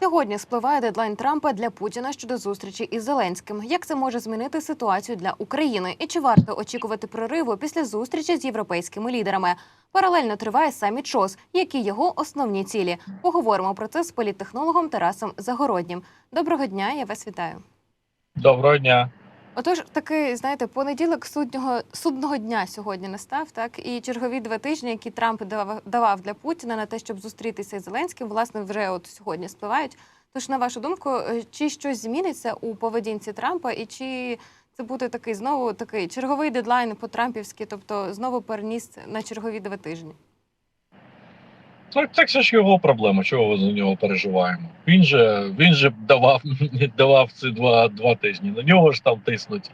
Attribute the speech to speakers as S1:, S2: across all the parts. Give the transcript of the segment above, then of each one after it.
S1: Сьогодні спливає дедлайн Трампа для Путіна щодо зустрічі із Зеленським. Як це може змінити ситуацію для України? І чи варто очікувати прориву після зустрічі з європейськими лідерами? Паралельно триває саміт ШОС. Які його основні цілі? Поговоримо про це з політтехнологом Тарасом Загороднім. Доброго дня, я вас вітаю.
S2: Доброго дня.
S1: Отож, такий, знаєте, понеділок суднього судного дня сьогодні настав, так і чергові два тижні, які Трамп давав, давав для Путіна на те, щоб зустрітися із Зеленським, власне, вже от сьогодні спливають. Тож, на вашу думку, е, чи щось зміниться у поведінці Трампа, і чи це буде такий знову такий черговий дедлайн по Трампівськи, тобто знову переніс на чергові два тижні?
S2: Так, так це ж його проблема. Чого ми за нього переживаємо? Він же він же давав давав ці два два тижні. На нього ж там тиснуть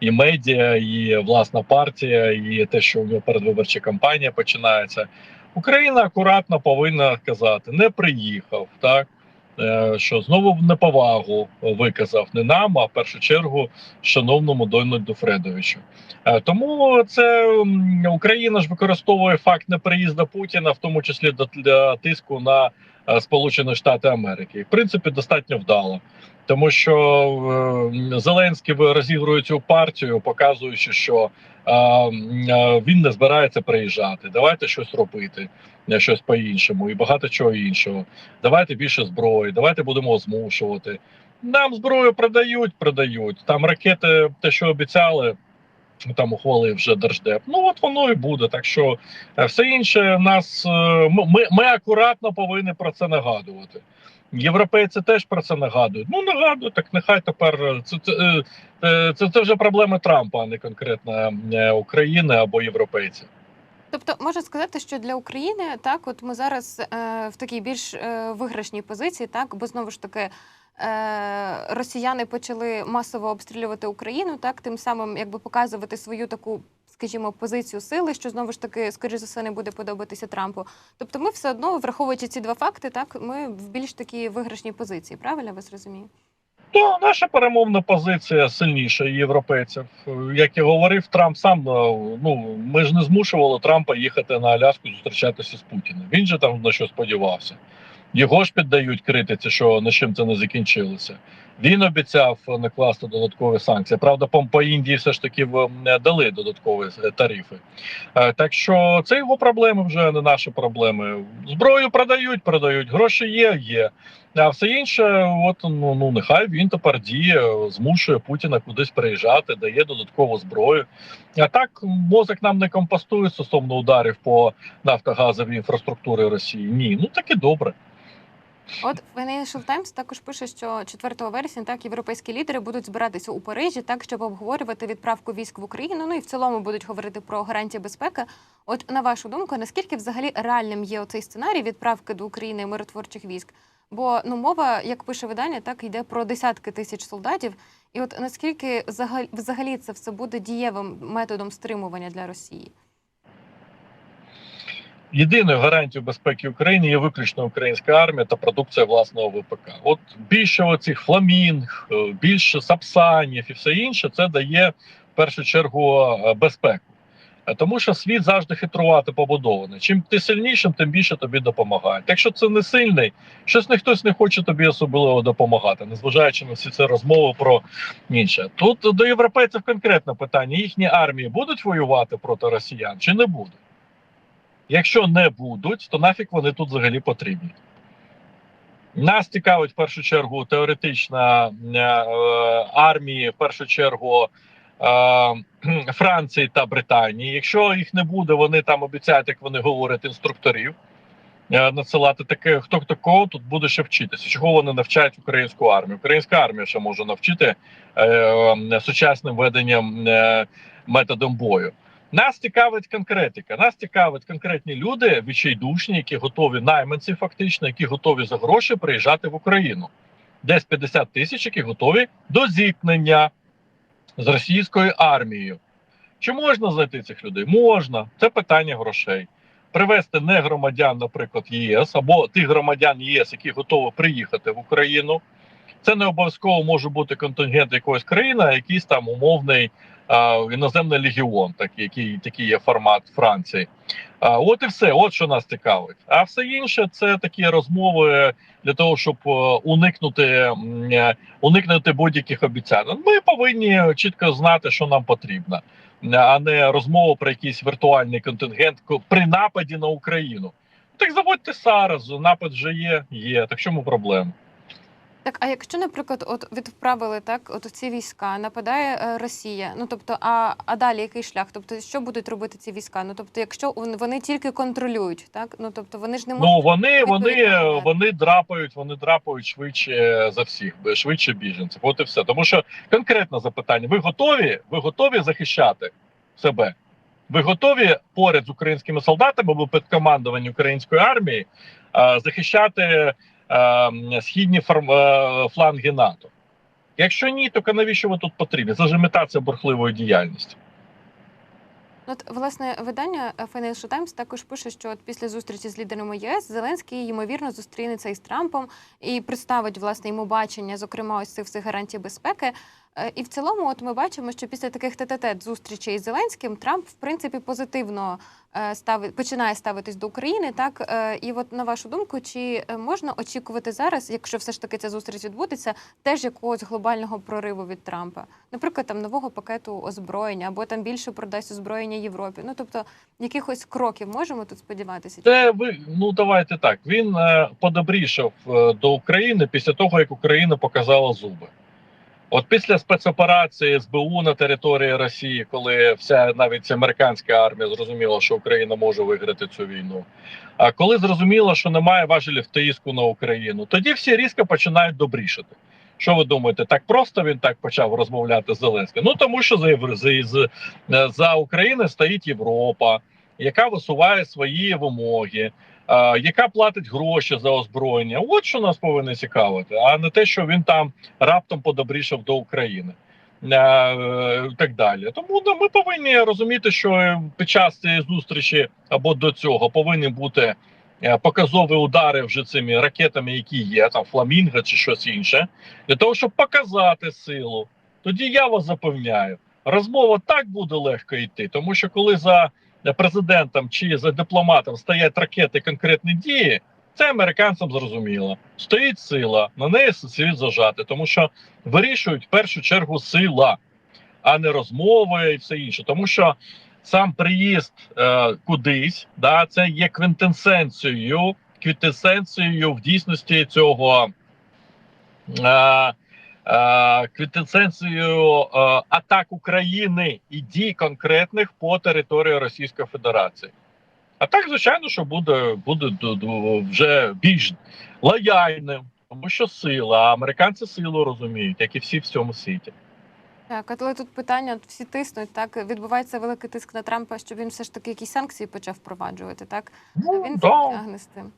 S2: і медіа, і власна партія, і те, що у нього передвиборча кампанія починається. Україна акуратно повинна казати: не приїхав, так що знову неповагу виказав не нам, а в першу чергу шановному Дональду Фредовичу. Е, Тому це Україна ж використовує факт неприїзду Путіна, в тому числі для, тиску на е, Сполучені Штати Америки. В принципі, достатньо вдало. Тому що е, Зеленський розігрує цю партію, показуючи, що е, е, він не збирається приїжджати. Давайте щось робити, е, щось по-іншому, і багато чого іншого. Давайте більше зброї, давайте будемо змушувати. Нам зброю продають, продають. Там ракети, те, що обіцяли, там ухвалив вже держдеп. Ну от воно і буде. Так що е, все інше нас е, ми, ми акуратно повинні про це нагадувати. Європейці теж про це нагадують. Ну нагадують, так нехай тепер е, це це, це, це вже проблеми Трампа, а не конкретно України або європейців.
S1: Тобто можна сказати, що для України так, от ми зараз е, в такій більш е, виграшній позиції, так, бо знову ж таки. Е, росіяни почали масово обстрілювати Україну, так тим самим якби показувати свою таку, скажімо, позицію сили, що знову ж таки, скоріш за все, не буде подобатися Трампу. Тобто, ми все одно, враховуючи ці два факти, так ми в більш такій виграшній позиції. Правильно ви зрозумієте?
S2: То наша перемовна позиція сильніша європейців. Як і говорив, Трамп сам ну ми ж не змушували Трампа їхати на Аляску зустрічатися з Путіним. Він же там на що сподівався. Його ж піддають критиці, що на чим це не закінчилося. Він обіцяв накласти додаткові санкції. Правда, по, Індії все ж таки дали додаткові тарифи. Так що це його проблеми вже не наші проблеми. Зброю продають, продають, гроші є, є. А все інше, от ну ну нехай він тепер діє, змушує Путіна кудись приїжджати, дає додаткову зброю. А так мозок нам не компостує стосовно ударів по нафтогазовій інфраструктурі Росії. Ні, ну так і добре.
S1: От Financial Times також пише, що 4 вересня так європейські лідери будуть збиратися у Парижі, так щоб обговорювати відправку військ в Україну. Ну і в цілому будуть говорити про гарантії безпеки. От на вашу думку, наскільки взагалі реальним є оцей сценарій відправки до України миротворчих військ? Бо ну мова, як пише видання, так йде про десятки тисяч солдатів. І от наскільки взагалі це все буде дієвим методом стримування для Росії?
S2: Єдиною гарантією безпеки України є виключно українська армія та продукція власного ВПК. От більше оцих фламінг, більше сапсанів і все інше, це дає в першу чергу безпеку. Тому що світ завжди хитрувати побудований. Чим ти сильнішим, тим більше тобі допомагають. Якщо це не сильний, щось не хтось не хоче тобі особливо допомагати, незважаючи на всі ці розмови про інше. Тут до європейців конкретне питання: їхні армії будуть воювати проти росіян чи не будуть? Якщо не будуть, то нафіг вони тут взагалі потрібні. Нас цікавить в першу чергу теоретична е, армії, в першу чергу е, Франції та Британії. Якщо їх не буде, вони там обіцяють, як вони говорять, інструкторів е, надсилати таке, хто такого тут буде ще вчитися. Чого вони навчають українську армію? Українська армія ще може навчити е, сучасним веденням е, методом бою. Нас цікавить конкретика. Нас цікавить конкретні люди, відчайдушні, які готові найманці, фактично, які готові за гроші приїжджати в Україну. Десь 50 тисяч, які готові до зіткнення з російською армією. Чи можна знайти цих людей? Можна. Це питання грошей. Привезти не громадян, наприклад, ЄС або тих громадян ЄС, які готові приїхати в Україну. Це не обов'язково може бути контингент якоїсь країни, а якийсь там умовний іноземний легіон, такий, який, такий є формат Франції. От і все, от що нас цікавить. А все інше це такі розмови для того, щоб е, уникнути е, уникнути будь-яких обіцянок. Ми повинні чітко знати, що нам потрібно, а не розмову про якийсь віртуальний контингент при нападі на Україну. Так заводьте зараз, напад вже є, є. Так чому проблема?
S1: Так, а якщо, наприклад, от відправили так, от ці війська, нападає е, Росія. Ну тобто, а, а далі який шлях? Тобто, що будуть робити ці війська? Ну тобто, якщо вони тільки контролюють, так ну тобто вони ж не можуть.
S2: Ну вони, вони, вони драпають, вони драпають швидше за всіх, швидше біженців. От і все. Тому що конкретне запитання: ви готові? Ви готові захищати себе? Ви готові поряд з українськими солдатами або під командуванням української армії е, захищати е, східні фарм- е, фланги НАТО? Якщо ні, то навіщо ви тут потрібні? Це ж імітація бурхливої діяльності.
S1: От, власне, видання е, Financial Times також пише, що от після зустрічі з лідерами ЄС Зеленський ймовірно зустрінеться із Трампом і представить власне йому бачення, зокрема ось цих гарантій безпеки. Е, І в цілому, от ми бачимо, що після таких тет-а-тет зустрічей із Зеленським Трамп в принципі позитивно е, ставить починає ставитись до України. Так Е, і от на вашу думку, чи можна очікувати зараз, якщо все ж таки ця зустріч відбудеться, теж якогось глобального прориву від Трампа? Наприклад, там нового пакету озброєння або там більше продасть озброєння Європі. Ну тобто, якихось кроків можемо тут сподіватися?
S2: Це ви ну давайте так. Він подобрішав до України після того, як Україна показала зуби. От після спецоперації СБУ на території Росії, коли вся навіть американська армія зрозуміла, що Україна може виграти цю війну. А коли зрозуміло, що немає важелів тиску на Україну, тоді всі різко починають добрішати. Що ви думаєте, так просто він так почав розмовляти з Зеленським? Ну тому що за, за, Україною стоїть Європа, яка висуває свої вимоги, яка платить гроші за озброєння. От що нас повинно цікавити, а не те, що він там раптом подобрішав до України. е, е, і Так далі, тому ну, ми повинні розуміти, що під час цієї зустрічі або до цього повинні бути е, показові удари вже цими ракетами, які є, там фламінго чи щось інше, для того, щоб показати силу. Тоді я вас запевняю, розмова так буде легко йти, тому що коли за президентом чи за дипломатом стоять ракети конкретні дії, це американцям зрозуміло. Стоїть сила, на неї слід зажати, тому що вирішують в першу чергу сила, а не розмови і все інше. Тому що сам приїзд е, кудись, да, це є квінтесенцією, квінтесенцією в дійсності цього. Е, е, квінтесенцією е, атак України і дій конкретних по території Російської Федерації. А так, звичайно, що буде, буде вже більш лояльним, тому що сила, а американці силу розуміють, як і всі в цьому світі.
S1: Так, але тут питання всі тиснуть. Так відбувається великий тиск на Трампа, щоб він все ж таки якісь санкції почав впроваджувати. Так
S2: Ну,
S1: він
S2: да.
S1: тягне з тим.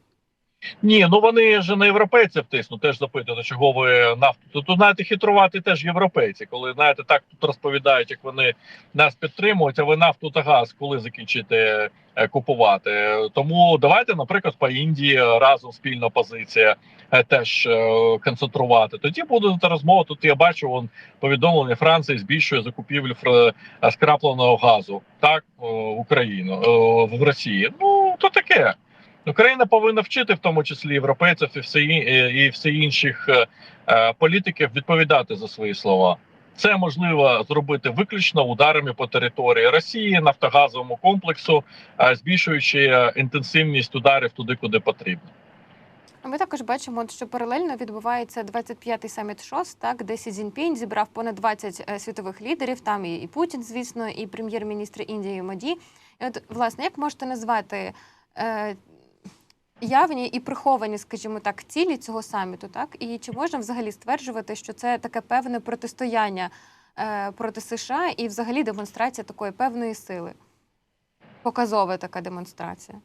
S2: Ні, ну вони ж на європейців тиснуть, теж запитують, чого ви нафту. Тут, знаєте, хитрувати теж європейці, коли знаєте, так тут розповідають, як вони нас підтримують, а ви нафту та газ коли закінчите е, купувати. Тому давайте, наприклад, по Індії разом спільна позиція е, теж е, концентрувати. Тоді буде та розмова. Тут я бачу вон повідомлення Франції збільшує закупівлю скрапленого газу так в Україну в Росії. Ну то таке. Україна повинна вчити, в тому числі європейців і всі, і всі інших е, е, політиків відповідати за свої слова. Це можливо зробити виключно ударами по території Росії, нафтогазовому комплексу, е, збільшуючи е, інтенсивність ударів туди, куди потрібно.
S1: Ми також бачимо, що паралельно відбувається 25-й саміт ШОС, так де Сі Цзіньпінь зібрав понад 20 е, світових лідерів. Там і, Путін, звісно, і прем'єр-міністр Індії Моді. І от власне, як можете назвати явні і приховані, скажімо так, цілі цього саміту, так і чи можна взагалі стверджувати, що це таке певне протистояння е, проти США і взагалі демонстрація такої певної сили? Показова така демонстрація.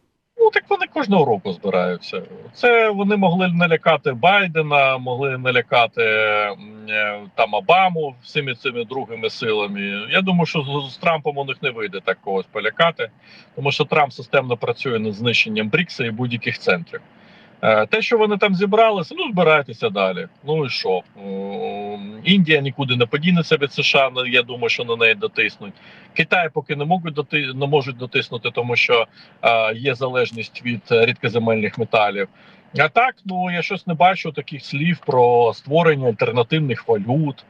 S2: Ну так вони кожного року збираються. Це вони могли налякати Байдена, могли налякати е, там Обаму всіми цими другими силами. Я думаю, що з, з Трампом у них не вийде так когось полякати, тому що Трамп системно працює над знищенням Брікса і будь-яких центрів. Е, Те, що вони там зібралися, ну збирайтеся далі. Ну і що? Індія нікуди не подінеться від США. Я думаю, що на неї дотиснуть. Китай поки не можуть доти, не можуть дотиснути, тому що е, є залежність від е, рідкоземельних металів. А так, ну я щось не бачу таких слів про створення альтернативних валют.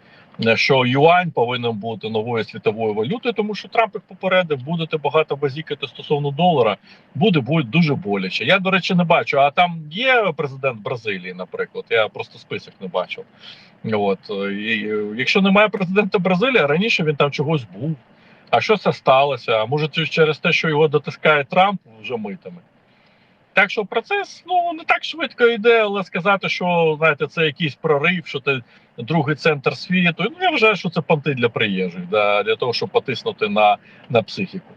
S2: Е, Що юань повинен бути новою світовою валютою, тому що Трамп їх попередив, будете багато базікати стосовно долара, буде буде дуже боляче. Я до речі не бачу. А там є президент Бразилії, наприклад. Я просто список не бачив. От е, і, е, якщо немає президента Бразилії, раніше він там чогось був. А що це сталося? А може, це через те, що його дотискає Трамп вже митами? Так що процес ну не так швидко йде, але сказати, що знаєте, це якийсь прорив, що це другий центр світу. Ну я вважаю, що це понти для приїжджих, да, для того, щоб потиснути на, на психіку.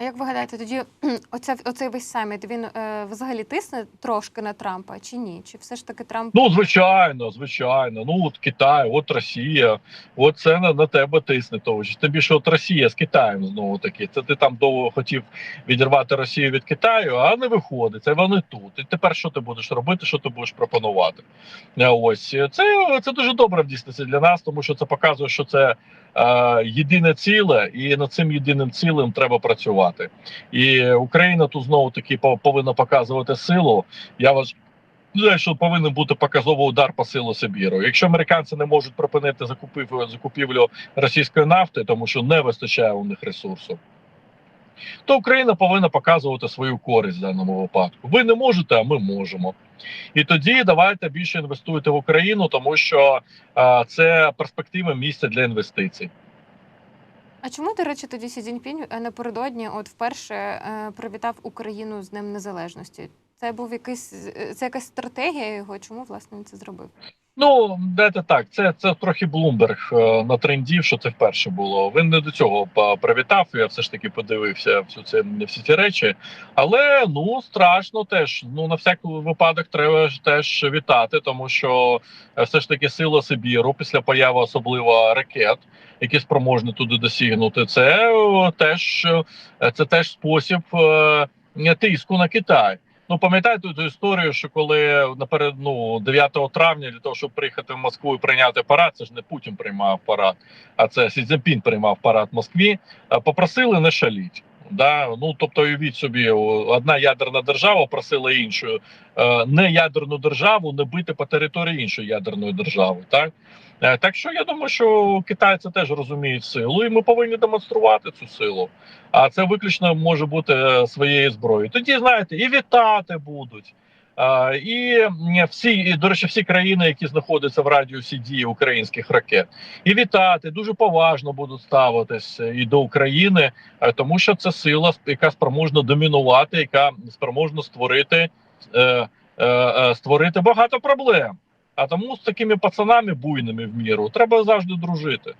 S1: Як ви гадаєте, тоді оце, оцей весь саміт він е, взагалі тисне трошки на Трампа чи ні? Чи все ж таки Трамп
S2: Ну, звичайно, звичайно. Ну от Китай, от Росія, от це на, на тебе тисне. Того ж тим більше, от Росія з Китаєм знову таки. Це ти там довго хотів відірвати Росію від Китаю, а не виходить. Це вони тут. І тепер що ти будеш робити? Що ти будеш пропонувати? Е, Ось це, це дуже добре в дійсності для нас, тому що це показує, що це єдине ціле, і над цим єдиним цілем треба працювати. І Україна тут знову таки пов- повинна показувати силу. Я Вважаю, що повинен бути показовий удар по силу Сибіру. Якщо американці не можуть припинити закупівлю, закупівлю російської нафти, тому що не вистачає у них ресурсу, то Україна повинна показувати свою користь в даному випадку. Ви не можете, а ми можемо. І тоді давайте більше інвестуйте в Україну, тому що е, це перспективне місце для інвестицій.
S1: А чому, до речі, тоді Сі Цзіньпінь е, напередодні от вперше е, привітав Україну з Днем Незалежності? Це був якийсь е, це якась стратегія його? Чому власне він це зробив?
S2: Ну, дайте так, це, це трохи Блумберг на трендів, що це вперше було. Він не до цього привітав. Я все ж таки подивився всю це всі ці речі. Але ну страшно теж. Ну на всякий випадок треба ж теж вітати, тому що е, все ж таки сила Сибіру після появи особливо ракет, які спроможні туди досягнути. Це е, теж е, це теж спосіб тиску на Китай. Ну, пам'ятаєте ту історію, що коли наперед ну 9 травня для того, щоб приїхати в Москву і прийняти парад, це ж не Путін приймав парад, а це Сі Цзіньпін приймав парад в Москві. Попросили не шаліть. Да? Ну тобто, уявіть собі, одна ядерна держава просила іншу е, не ядерну державу не бити по території іншої ядерної держави. Так Е, так що я думаю, що китайці теж розуміють силу, і ми повинні демонструвати цю силу. А це виключно може бути е, своєю зброєю. Тоді знаєте, і вітати будуть. А, і всі, і, до речі, всі країни, які знаходяться в радіусі дії українських ракет, і вітати дуже поважно будуть ставитись і до України, е, тому що це сила, яка спроможна домінувати, яка спроможна створити, е, е, е, створити багато проблем. А тому з такими пацанами буйними в міру треба завжди дружити.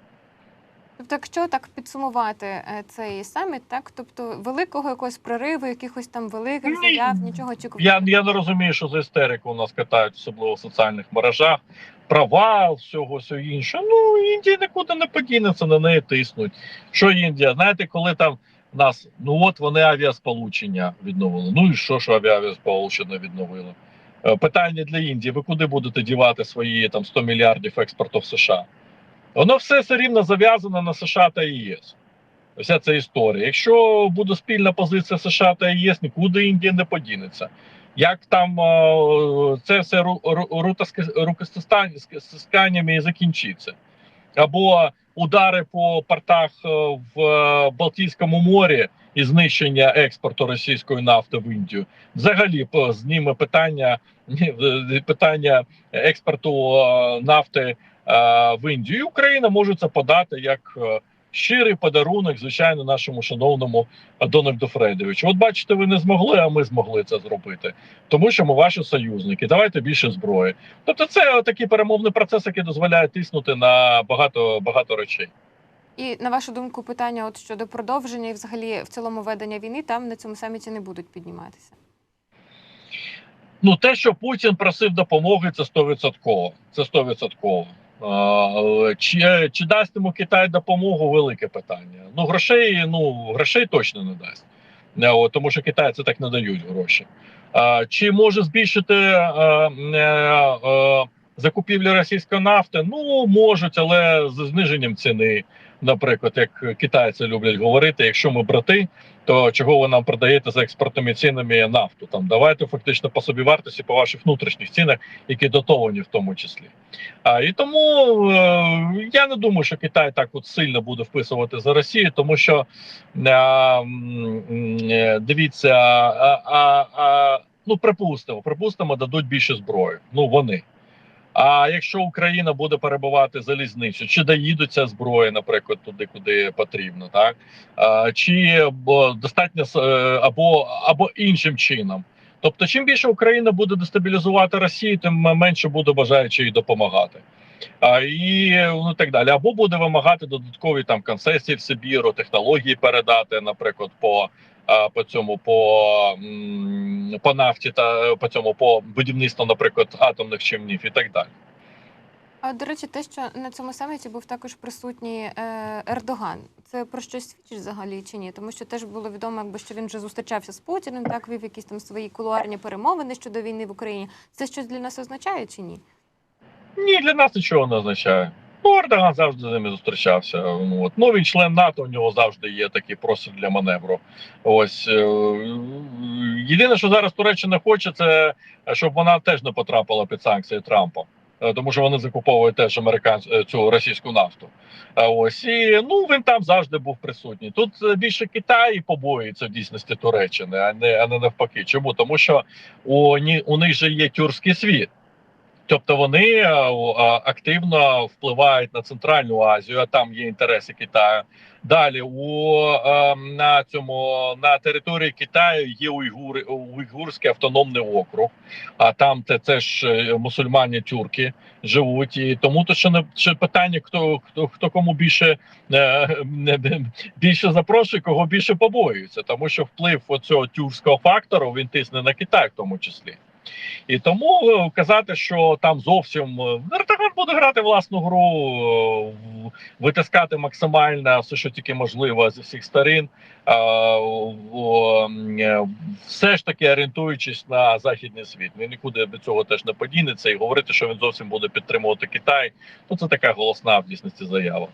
S1: Тобто, якщо так підсумувати е, цей саміт, так тобто великого якогось прориву, якихось там великих
S2: Ні.
S1: заяв, нічого очікувати.
S2: Я, я не розумію, що за істерику у нас катають, особливо в соціальних мережах. Провал, всього всього інше. Ну Індія нікуди не подінеться, на неї тиснуть. Що Індія? Знаєте, коли там нас, ну от вони авіасполучення відновили. Ну і що, що авіасполучення відновили? Е, Питання для Індії: ви куди будете дівати свої там 100 мільярдів експорту в США? Воно все все рівно зав'язано на США та ЄС. Вся ця історія. Якщо буде спільна позиція США та ЄС, нікуди Індія не подінеться. Як там е, це все ру- ру- рукостисканнями і закінчиться? Або удари по портах е, в е, Балтійському морі і знищення експорту російської нафти в Індію. Взагалі зніме питання, е, питання експорту нафти в Індію. І Україна може це подати як щирий подарунок, звичайно, нашому шановному Дональду Фредовичу. От бачите, ви не змогли, а ми змогли це зробити, тому що ми ваші союзники. Давайте більше зброї. Тобто, це такий перемовний процес, який дозволяє тиснути на багато багато речей.
S1: І на вашу думку, питання от щодо продовження і взагалі в цілому ведення війни там на цьому саміті не будуть підніматися.
S2: Ну, те, що Путін просив допомоги, це 100%. Це 100%. А, Чи, чи дасть йому Китай допомогу? Велике питання. Ну, грошей, ну, грошей точно не дасть. Е, от, Тому що китайці так не дають гроші. А, Чи може збільшити а, а, е, закупівлі російської нафти, ну можуть, але з зниженням ціни. Наприклад, як китайці люблять говорити, якщо ми брати, то чого ви нам продаєте за експортними цінами нафту? Там давайте фактично по собі вартості по ваших внутрішніх цінах, які дотовані в тому числі. А і тому е, я не думаю, що Китай так от сильно буде вписувати за Росію, тому що е, е, дивіться, а, а, а, ну припустимо, припустимо, дадуть більше зброї. Ну вони. А якщо Україна буде перебувати залізницю, чи доїдуться зброї, наприклад, туди, куди потрібно, так а, чи бо, достатньо е, або або іншим чином. Тобто, чим більше Україна буде дестабілізувати Росію, тим менше буде бажаючи їй допомагати. А, і ну так далі, або буде вимагати додаткові там концесії в Сибіру, технології передати, наприклад, по, по цьому по, по нафті та по цьому по будівництву, наприклад, атомних човнів і так далі.
S1: А до речі, те, що на цьому саміті був також присутній е, Ердоган, це про щось свідчить взагалі чи ні? Тому що теж було відомо, якби що він вже зустрічався з Путіним, так вів якісь там свої кулуарні перемовини щодо війни в Україні. Це щось для нас означає чи ні?
S2: Ні, для нас нічого не означає. Ердоган завжди з ними зустрічався. Ну, от. ну він член НАТО, у нього завжди є такий простір для маневру. Ось е, єдине, що зараз Туреччина хоче, це щоб вона теж не потрапила під санкції Трампа. Е, Тому що вони закуповують теж американську е, цю російську нафту. Ось і ну він там завжди був присутній. Тут більше Китай побоюється в дійсності Туреччини, а не а не навпаки. Чому? Тому що у, у них же є тюркський світ. Тобто вони е, активно впливають на Центральну Азію, а там є інтереси Китаю. Далі у е, на цьому на території Китаю є уйгури, уйгурський автономний округ, а там це ж е, мусульмані тюрки живуть. І тому то що не ще питання, хто хто хто кому більше е, більше запрошує, кого більше побоюється, тому що вплив оцього тюркського фактору він тисне на Китай в тому числі. І тому е, казати, що там зовсім е, Ердоган буде грати власну гру, е, витискати максимально все, що тільки можливо зі всіх сторін, е, все ж таки орієнтуючись на західний світ. Він нікуди від цього теж не подінеться і говорити, що він зовсім буде підтримувати Китай. Ну це така голосна в дійсності заява.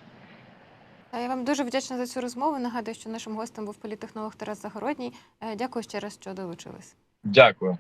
S1: А Я вам дуже вдячна за цю розмову. Нагадую, що нашим гостем був політтехнолог Тарас Загородній. Дякую ще раз, що долучились.
S2: Дякую.